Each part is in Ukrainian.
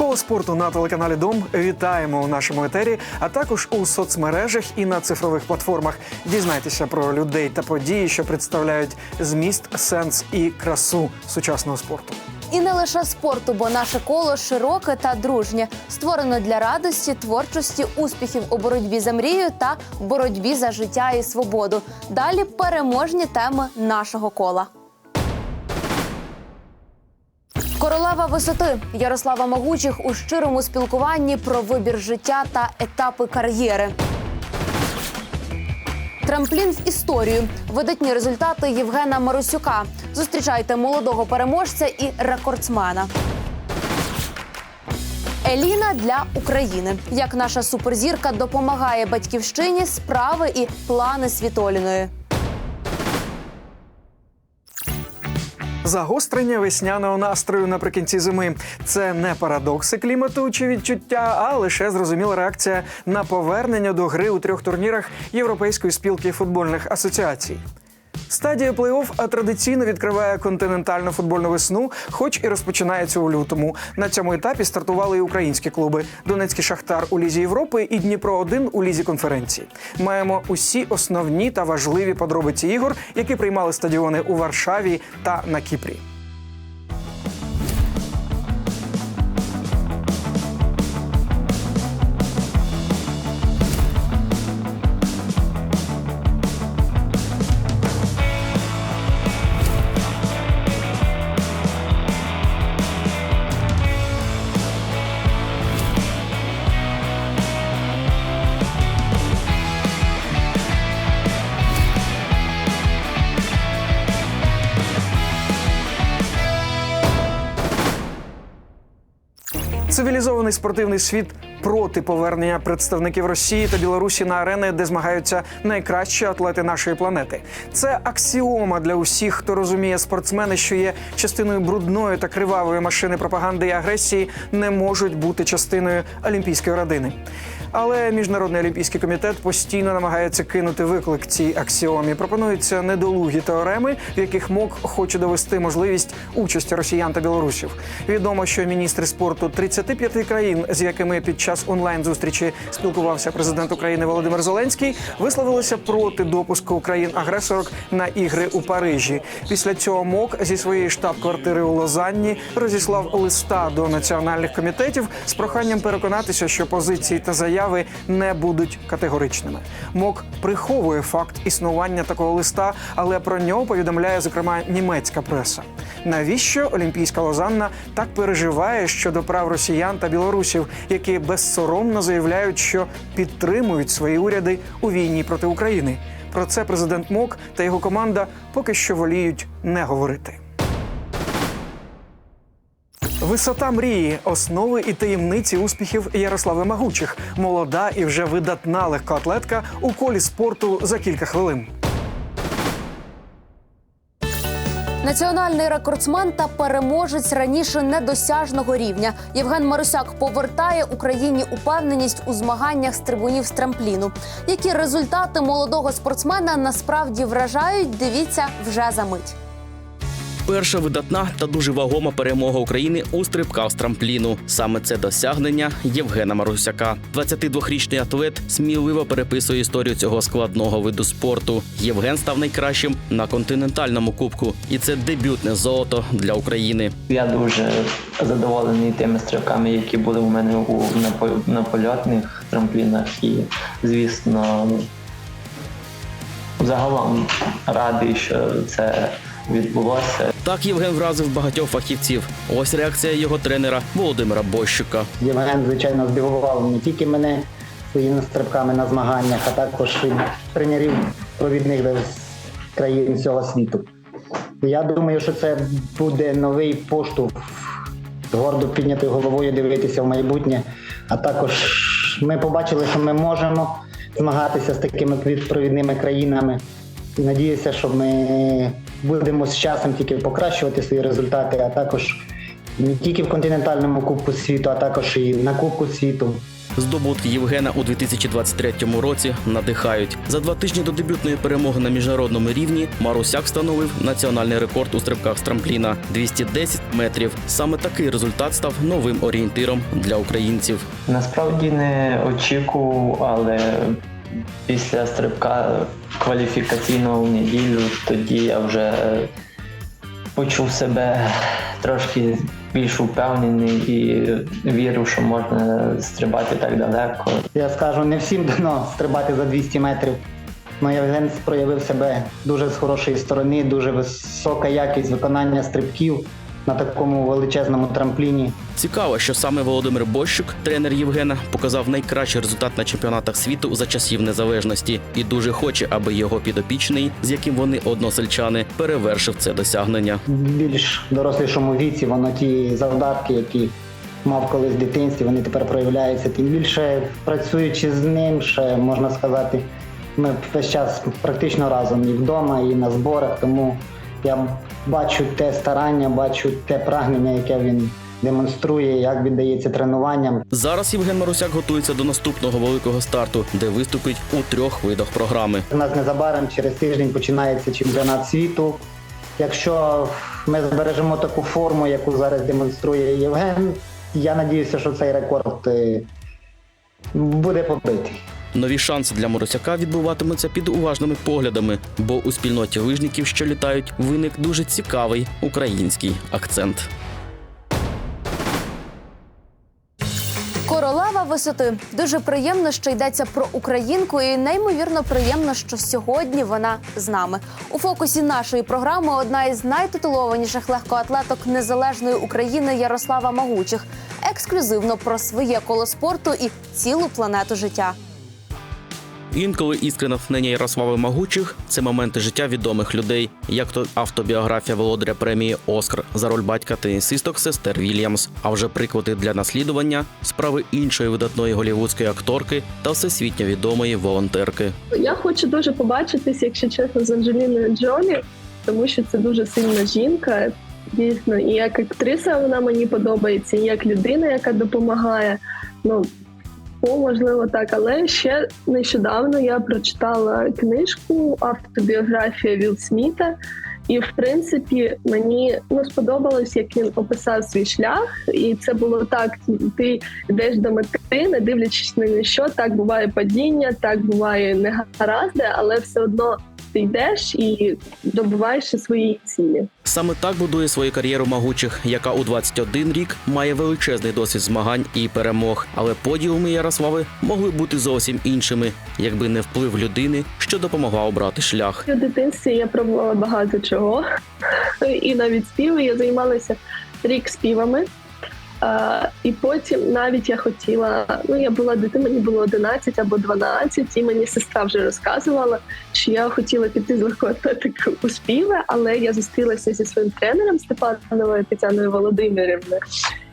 Коло спорту на телеканалі Дом вітаємо у нашому етері, а також у соцмережах і на цифрових платформах. Дізнайтеся про людей та події, що представляють зміст, сенс і красу сучасного спорту. І не лише спорту, бо наше коло широке та дружнє, створено для радості, творчості, успіхів у боротьбі за мрію та боротьбі за життя і свободу. Далі переможні теми нашого кола. Королева висоти Ярослава Могучих у щирому спілкуванні про вибір життя та етапи кар'єри. Трамплін в історію. Видатні результати Євгена Марусюка. Зустрічайте молодого переможця і рекордсмена. Еліна для України. Як наша суперзірка допомагає батьківщині справи і плани Світоліної. Загострення весняного настрою наприкінці зими це не парадокси клімату чи відчуття, а лише зрозуміла реакція на повернення до гри у трьох турнірах Європейської спілки футбольних асоціацій. Стадія плей-офф традиційно відкриває континентальну футбольну весну, хоч і розпочинається у лютому. На цьому етапі стартували і українські клуби: Донецький Шахтар у Лізі Європи і Дніпро 1 у Лізі конференції. Маємо усі основні та важливі подробиці ігор, які приймали стадіони у Варшаві та на Кіпрі. Цивілізований спортивний світ проти повернення представників Росії та Білорусі на арени, де змагаються найкращі атлети нашої планети. Це аксіома для усіх, хто розуміє, спортсмени, що є частиною брудної та кривавої машини пропаганди і агресії, не можуть бути частиною олімпійської родини. Але міжнародний олімпійський комітет постійно намагається кинути виклик цій аксіомі. Пропонуються недолугі теореми, в яких МОК хоче довести можливість участі росіян та білорусів. Відомо, що міністри спорту 35 країн, з якими під час онлайн зустрічі спілкувався президент України Володимир Зеленський, висловилися проти допуску країн-агресорок на ігри у Парижі. Після цього МОК зі своєї штаб-квартири у Лозанні розіслав листа до національних комітетів з проханням переконатися, що позиції та заяви не будуть категоричними. МОК приховує факт існування такого листа, але про нього повідомляє зокрема німецька преса. Навіщо Олімпійська Лозанна так переживає щодо прав росіян та білорусів, які безсоромно заявляють, що підтримують свої уряди у війні проти України? Про це президент МОК та його команда поки що воліють не говорити. Висота мрії, основи і таємниці успіхів Ярослави Магучих, молода і вже видатна легкоатлетка у колі спорту за кілька хвилин. Національний рекордсмен та переможець раніше недосяжного рівня Євген Марусяк повертає Україні упевненість у змаганнях з трибунів з трампліну. Які результати молодого спортсмена насправді вражають? Дивіться вже за мить. Перша видатна та дуже вагома перемога України у стрибках з трампліну. Саме це досягнення Євгена Марусяка. 22-річний атлет сміливо переписує історію цього складного виду спорту. Євген став найкращим на континентальному кубку, і це дебютне золото для України. Я дуже задоволений тими стрибками, які були у мене у на, польотних трамплінах. І, звісно, загалом радий, що це відбулося. Так Євген вразив багатьох фахівців. Ось реакція його тренера Володимира Бощука. Євген, звичайно, здивував не тільки мене своїми стрибками на змаганнях, а також і тренерів провідних країн всього світу. Я думаю, що це буде новий поштовх гордо піднятою головою дивитися в майбутнє. А також ми побачили, що ми можемо змагатися з такими провідними країнами. І надіюся, що ми будемо з часом тільки покращувати свої результати, а також не тільки в континентальному Кубку світу, а також і на Кубку світу. Здобутки Євгена у 2023 році надихають. За два тижні до дебютної перемоги на міжнародному рівні Марусяк встановив національний рекорд у стрибках з трампліна 210 метрів. Саме такий результат став новим орієнтиром для українців. Насправді не очікував, але після стрибка кваліфікаційного в неділю тоді я вже е, почув себе трошки більш упевнений і вірив, що можна стрибати так далеко. Я скажу, не всім дано стрибати за 200 метрів. Ну, Євген проявив себе дуже з хорошої сторони, дуже висока якість виконання стрибків на такому величезному трампліні. Цікаво, що саме Володимир Бощук, тренер Євгена, показав найкращий результат на чемпіонатах світу за часів незалежності і дуже хоче, аби його підопічний, з яким вони односельчани, перевершив це досягнення. В більш дорослішому віці воно ті завдатки, які мав колись в дитинстві, вони тепер проявляються. Тим більше працюючи з ним, ще можна сказати, ми весь час практично разом і вдома, і на зборах. Тому я бачу те старання, бачу те прагнення, яке він демонструє, як віддається тренуванням. Зараз Євген Марусяк готується до наступного великого старту, де виступить у трьох видах програми. У нас незабаром через тиждень починається чемпіонат світу. Якщо ми збережемо таку форму, яку зараз демонструє Євген, я надіюся, що цей рекорд е, буде побитий. Нові шанси для Марусяка відбуватимуться під уважними поглядами, бо у спільноті лижників, що літають, виник дуже цікавий український акцент. Королева висоти дуже приємно, що йдеться про українку, і неймовірно приємно, що сьогодні вона з нами. У фокусі нашої програми одна із найтитулованіших легкоатлеток незалежної України Ярослава Магучих. Ексклюзивно про своє коло спорту і цілу планету життя. Інколи іскри натхнення Ярослави Магучих це моменти життя відомих людей, як то автобіографія володаря премії Оскар за роль батька тенісисток сестер Вільямс. А вже приклади для наслідування справи іншої видатної голівудської акторки та всесвітньо відомої волонтерки. Я хочу дуже побачитись, якщо чесно, з Анджеліною Джолі, тому що це дуже сильна жінка. Дійсно, і як актриса вона мені подобається, і як людина, яка допомагає. Ну о, можливо, так. Але ще нещодавно я прочитала книжку автобіографія Вілл Сміта. І в принципі мені ну сподобалось, як він описав свій шлях, і це було так: ти йдеш до мети, не дивлячись на що. Так буває падіння, так буває негаразди, але все одно ти йдеш і добуваєшся своєї цілі. Саме так будує свою кар'єру Магучих, яка у 21 рік має величезний досвід змагань і перемог. Але подіуми Ярослави могли бути зовсім іншими, якби не вплив людини, що допомогла обрати шлях. У дитинстві я пробувала багато чого, і навіть співи. Я займалася рік співами. А, і потім навіть я хотіла, ну я була дитина, мені було 11 або 12, і мені сестра вже розказувала, що я хотіла піти з легкоатлетики у співи, але я зустрілася зі своїм тренером Степановою Тетяною Володимирівною.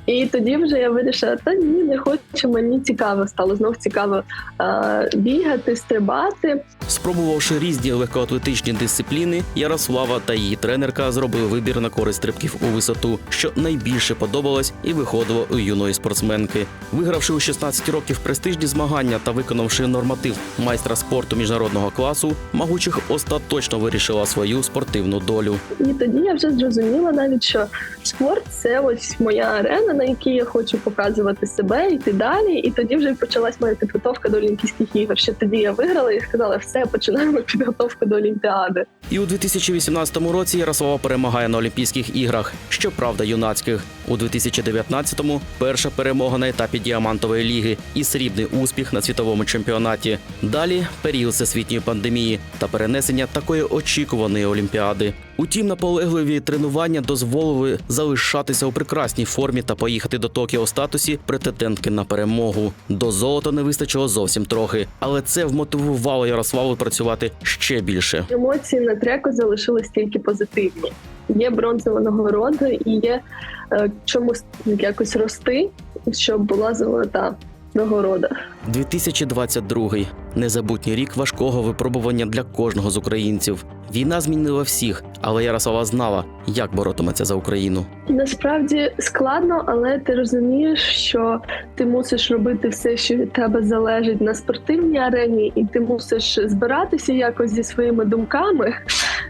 І тоді вже я вирішила, та ні, не хочу, мені цікаво стало знов цікаво а, бігати, стрибати. Спробувавши різні легкоатлетичні дисципліни, Ярослава та її тренерка зробили вибір на користь стрибків у висоту, що найбільше подобалось і виходило у юної спортсменки. Вигравши у 16 років престижні змагання та виконавши норматив майстра спорту міжнародного класу, Магучих остаточно вирішила свою спортивну долю. І тоді я вже зрозуміла навіть, що спорт це ось моя арена, на якій я хочу показувати себе, йти далі. І тоді вже почалась моя підготовка до Олімпійських ігор. Ще тоді я виграла і сказала, все, починаємо підготовку до Олімпіади. І у 2018 році Ярослава перемагає на Олімпійських іграх, щоправда, юнацьких. У 2019-му перша перемога на етапі діамантової ліги і срібний успіх на світовому чемпіонаті. Далі період всесвітньої пандемії та перенесення такої очікуваної олімпіади. Утім, наполегливі тренування дозволили залишатися у прекрасній формі та поїхати до Токіо у статусі претендентки на перемогу. До золота не вистачило зовсім трохи, але це вмотивувало Ярославу працювати ще більше. Емоції на треку залишились тільки позитивні. Є бронзова нагорода і є е, чомусь якось рости, щоб була золота. Нагорода. 2022 незабутній рік важкого випробування для кожного з українців. Війна змінила всіх, але Ярослава знала, як боротиметься за Україну. Насправді складно, але ти розумієш, що ти мусиш робити все, що від тебе залежить на спортивній арені, і ти мусиш збиратися якось зі своїми думками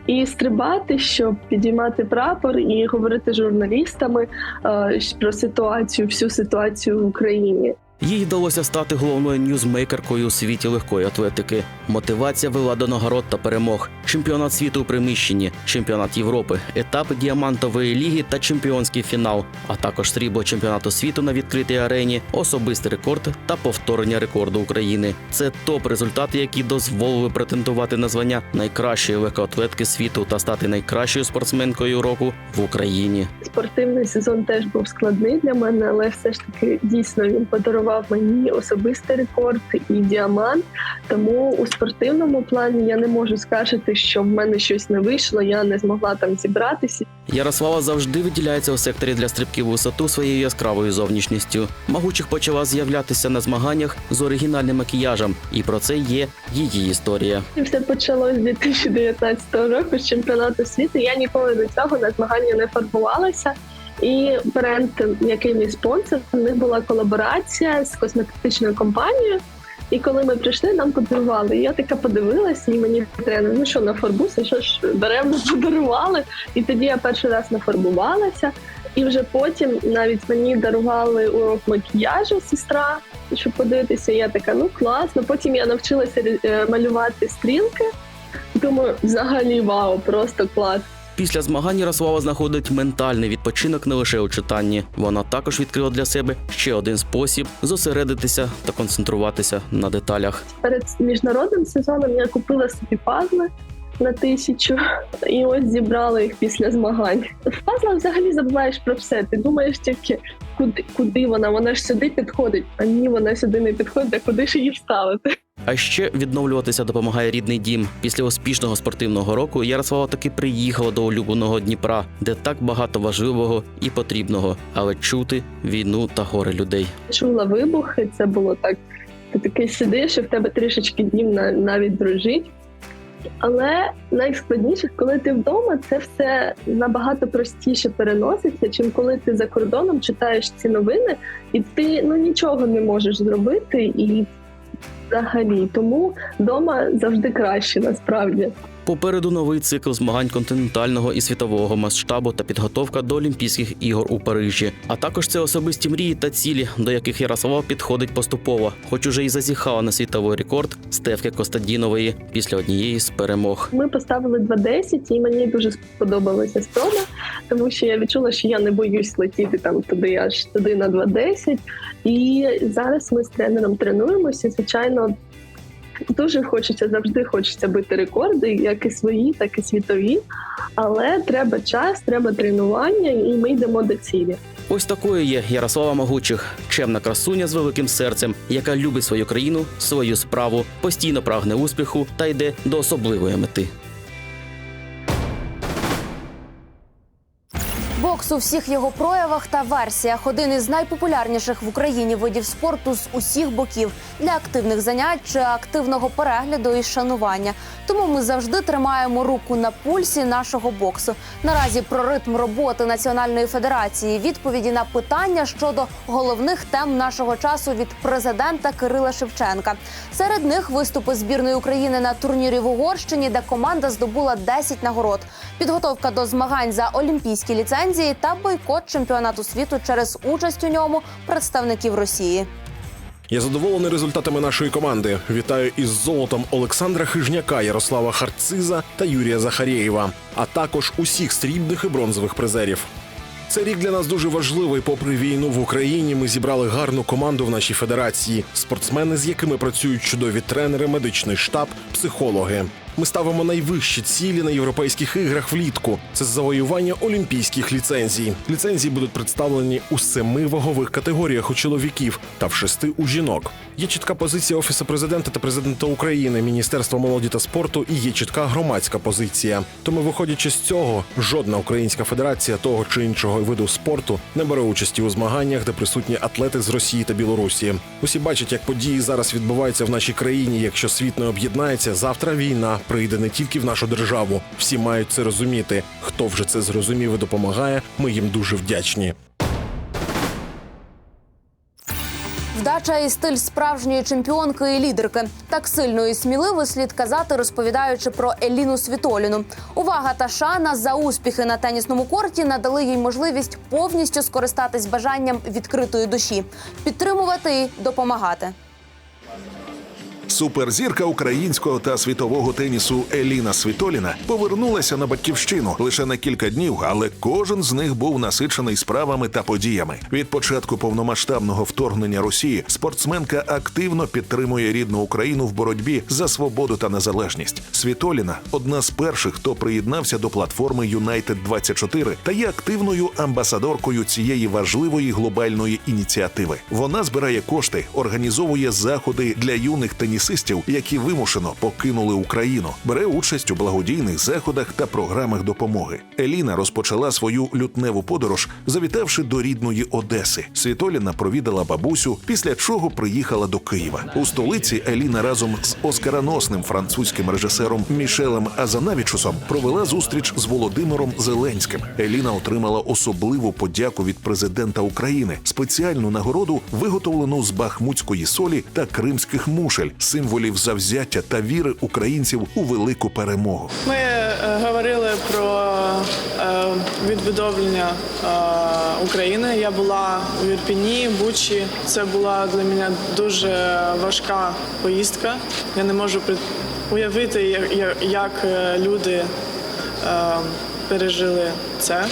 і стрибати, щоб підіймати прапор і говорити з журналістами е, про ситуацію, всю ситуацію в Україні. Їй вдалося стати головною ньюзмейкеркою у світі легкої атлетики. Мотивація вела до нагород та перемог. Чемпіонат світу у приміщенні, чемпіонат Європи, етапи діамантової ліги та чемпіонський фінал, а також срібло чемпіонату світу на відкритій арені, особистий рекорд та повторення рекорду України. Це топ результати, які дозволили претендувати на звання найкращої легкоатлетки світу та стати найкращою спортсменкою року в Україні. Спортивний сезон теж був складний для мене, але все ж таки дійсно він подарував мені особистий рекорд і діамант. Тому у спортивному плані я не можу скажати, що в мене щось не вийшло, я не змогла там зібратися. Ярослава завжди виділяється у секторі для стрибків у висоту своєю яскравою зовнішністю. Магучих почала з'являтися на змаганнях з оригінальним макіяжем, і про це є її історія. Все почалось з 2019 року з чемпіонату світу. Я ніколи до цього на змагання не фарбувалася. І бренд, який мій спонсор, у них була колаборація з косметичною компанією. І коли ми прийшли, нам подарували. Я така подивилася, і мені тренер, ну що, нафарбуйся, що ж даремно подарували. І тоді я перший раз нафарбувалася. І вже потім навіть мені дарували урок макіяжу сестра, щоб подивитися. Я така, ну класно. Потім я навчилася е, малювати стрілки. Думаю, взагалі вау, просто клас. Після змагань Ярослава знаходить ментальний відпочинок не лише у читанні. Вона також відкрила для себе ще один спосіб зосередитися та концентруватися на деталях. Перед міжнародним сезоном я купила собі пазли на тисячу, і ось зібрала їх після змагань. В пазлах взагалі забуваєш про все. Ти думаєш тільки, куди, куди вона? Вона ж сюди підходить, а ні, вона сюди не підходить, а куди ж її вставити? А ще відновлюватися допомагає рідний дім. Після успішного спортивного року Ярослава таки приїхала до улюбленого Дніпра, де так багато важливого і потрібного, але чути війну та горе людей. Чула вибухи, це було так. Ти такий сидиш, і в тебе трішечки днів на- навіть дрожить. Але найскладніше, коли ти вдома, це все набагато простіше переноситься, чим коли ти за кордоном читаєш ці новини, і ти ну нічого не можеш зробити і взагалі. Тому вдома завжди краще насправді. Попереду новий цикл змагань континентального і світового масштабу та підготовка до Олімпійських ігор у Парижі. А також це особисті мрії та цілі, до яких Ярослава підходить поступово, хоч уже й зазіхала на світовий рекорд Стевки Костадінової після однієї з перемог. Ми поставили 2.10, і мені дуже сподобалася спроба, тому що я відчула, що я не боюсь летіти там туди, аж туди на 2.10. І зараз ми з тренером тренуємося. Звичайно, дуже хочеться завжди хочеться бити рекорди, як і свої, так і світові. Але треба час, треба тренування, і ми йдемо до цілі. Ось такою є Ярослава Могучих, чемна красуня з великим серцем, яка любить свою країну, свою справу, постійно прагне успіху та йде до особливої мети. Бокс у всіх його проявах та версіях один із найпопулярніших в Україні видів спорту з усіх боків для активних занять чи активного перегляду і шанування. Тому ми завжди тримаємо руку на пульсі нашого боксу. Наразі про ритм роботи Національної федерації, відповіді на питання щодо головних тем нашого часу від президента Кирила Шевченка. Серед них виступи збірної України на турнірі в Угорщині, де команда здобула 10 нагород, підготовка до змагань за олімпійські ліцензії та бойкот чемпіонату світу через участь у ньому представників Росії. Я задоволений результатами нашої команди. Вітаю із золотом Олександра Хижняка, Ярослава Харциза та Юрія Захарєєва, а також усіх срібних і бронзових призерів. Цей рік для нас дуже важливий. Попри війну в Україні, ми зібрали гарну команду в нашій федерації. Спортсмени, з якими працюють чудові тренери, медичний штаб, психологи. Ми ставимо найвищі цілі на європейських іграх влітку. Це завоювання олімпійських ліцензій. Ліцензії будуть представлені у семи вагових категоріях у чоловіків та в шести у жінок. Є чітка позиція офісу президента та президента України, Міністерства молоді та спорту і є чітка громадська позиція. Тому, виходячи з цього, жодна українська федерація того чи іншого виду спорту не бере участі у змаганнях, де присутні атлети з Росії та Білорусі. Усі бачать, як події зараз відбуваються в нашій країні. Якщо світ не об'єднається, завтра війна прийде не тільки в нашу державу. Всі мають це розуміти. Хто вже це зрозумів і допомагає, ми їм дуже вдячні. Вдача і стиль справжньої чемпіонки і лідерки. Так сильно і сміливо слід казати, розповідаючи про Еліну Світоліну. Увага та шана за успіхи на тенісному корті надали їй можливість повністю скористатись бажанням відкритої душі, підтримувати і допомагати. Суперзірка українського та світового тенісу Еліна Світоліна повернулася на батьківщину лише на кілька днів, але кожен з них був насичений справами та подіями. Від початку повномасштабного вторгнення Росії спортсменка активно підтримує рідну Україну в боротьбі за свободу та незалежність. Світоліна одна з перших, хто приєднався до платформи Юнайтед 24 та є активною амбасадоркою цієї важливої глобальної ініціативи. Вона збирає кошти, організовує заходи для юних тенісистів, які вимушено покинули Україну, бере участь у благодійних заходах та програмах допомоги. Еліна розпочала свою лютневу подорож, завітавши до рідної Одеси. Світоліна провідала бабусю, після чого приїхала до Києва. У столиці Еліна разом з оскароносним французьким режисером Мішелем Азанавічусом провела зустріч з Володимиром Зеленським. Еліна отримала особливу подяку від президента України, спеціальну нагороду, виготовлену з бахмутської солі та кримських мушель, символів завзяття та віри українців у велику перемогу. Ми е, говорили про е, відбудовлення е, України. Я була у Ірпіні, Бучі. Це була для мене дуже важка поїздка. Я не можу пред- уявити, як, як- як е, люди е, пережили це.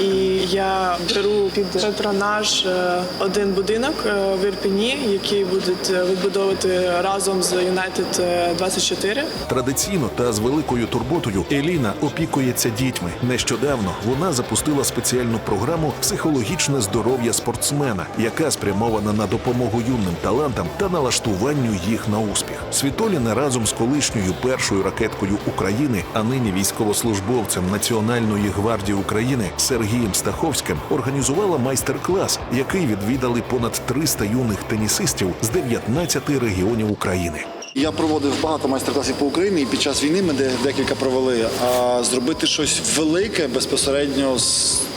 І я беру під патронаж е, один будинок е, в Ірпіні, який будуть е, відбудовувати разом з United 24. Традиційно та з великою турботою Еліна опікується дітьми. Нещодавно вона запустила спеціальну програму Психологічне здоров'я спортсмена, яка спрямована на допомогу юним талантам та налаштуванню їх на успіх. Світоліна разом з колишньою першою ракеткою України, а нині військовослужбовцем Національної гвардії України Сергієм Стаховським організувала майстер-клас, який відвідали понад 300 юних тенісистів з 19 регіонів України. Я проводив багато майстер-класів по Україні, і під час війни ми де- декілька провели. А зробити щось велике безпосередньо,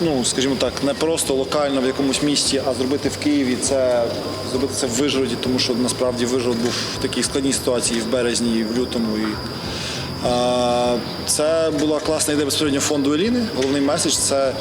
ну скажімо так, не просто локально в якомусь місті, а зробити в Києві це зробити це в Вижгороді, тому що насправді Вижгород був в такій складній ситуації в березні, і в лютому. І, це була класна ідея безпосередньо фонду Еліни. Головний меседж це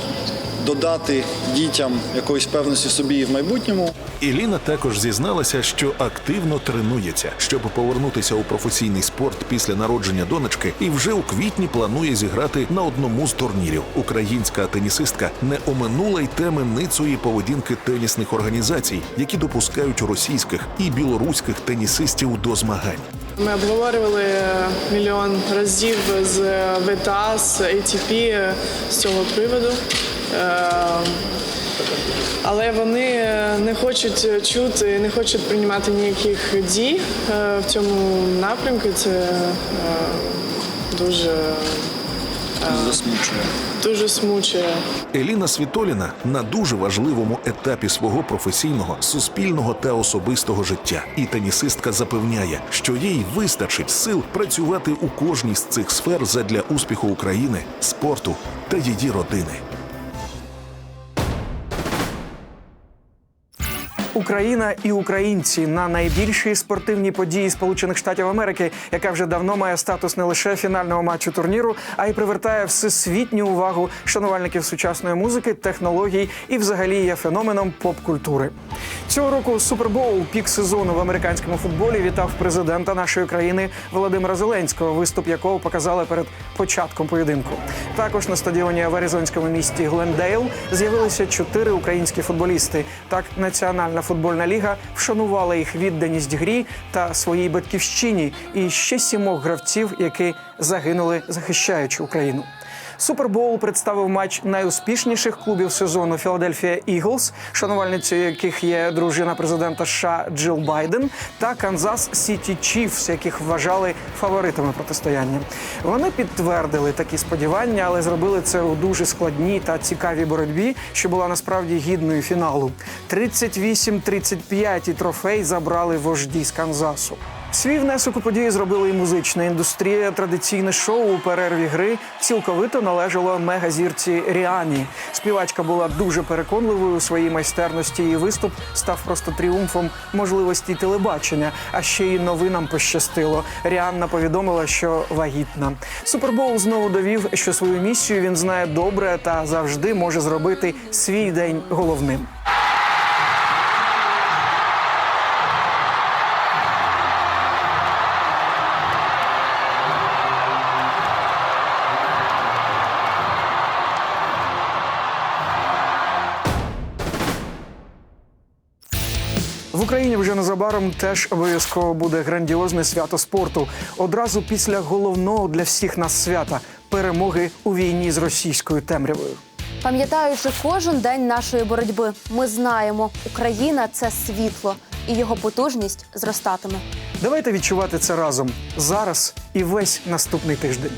додати дітям якоїсь певності собі в майбутньому. Іліна також зізналася, що активно тренується, щоб повернутися у професійний спорт після народження донечки, і вже у квітні планує зіграти на одному з турнірів. Українська тенісистка не оминула й теми ницої поведінки тенісних організацій, які допускають російських і білоруських тенісистів до змагань. Ми обговорювали мільйон разів з ВТА, з ATP з цього приводу. Е, Але вони не хочуть чути, не хочуть приймати ніяких дій е, в цьому напрямку. Це е, дуже, Засмучує. дуже смучує. Еліна Світоліна на дуже важливому етапі свого професійного, суспільного та особистого життя. І тенісистка запевняє, що їй вистачить сил працювати у кожній з цих сфер задля успіху України, спорту та її родини. Україна і українці на найбільшій спортивній події Сполучених Штатів Америки, яка вже давно має статус не лише фінального матчу турніру, а й привертає всесвітню увагу шанувальників сучасної музики, технологій і, взагалі, є феноменом поп-культури. Цього року Супербоул, пік сезону в американському футболі, вітав президента нашої країни Володимира Зеленського, виступ якого показали перед початком поєдинку. Також на стадіоні в аризонському місті Глендейл з'явилися чотири українські футболісти. Так, національна професійна футбольна ліга вшанувала їх відданість грі та своїй батьківщині і ще сімох гравців, які загинули, захищаючи Україну. Супербоул представив матч найуспішніших клубів сезону Філадельфія Іглс, шанувальницею яких є дружина президента США Джил Байден, та Канзас Сіті Чіфс, яких вважали фаворитами протистояння. Вони підтвердили такі сподівання, але зробили це у дуже складній та цікавій боротьбі, що була насправді гідною фіналу. 38-35 і трофей забрали вожді з Канзасу. Свій внесок у події зробила і музична індустрія. Традиційне шоу у перерві гри цілковито належало мегазірці Ріані. Співачка була дуже переконливою у своїй майстерності. і виступ став просто тріумфом можливості телебачення. А ще й новинам пощастило. Ріанна повідомила, що вагітна. Супербоул знову довів, що свою місію він знає добре та завжди може зробити свій день головним. Україні вже незабаром теж обов'язково буде грандіозне свято спорту. Одразу після головного для всіх нас свята перемоги у війні з російською темрявою. Пам'ятаючи кожен день нашої боротьби, ми знаємо, Україна це світло, і його потужність зростатиме. Давайте відчувати це разом зараз і весь наступний тиждень.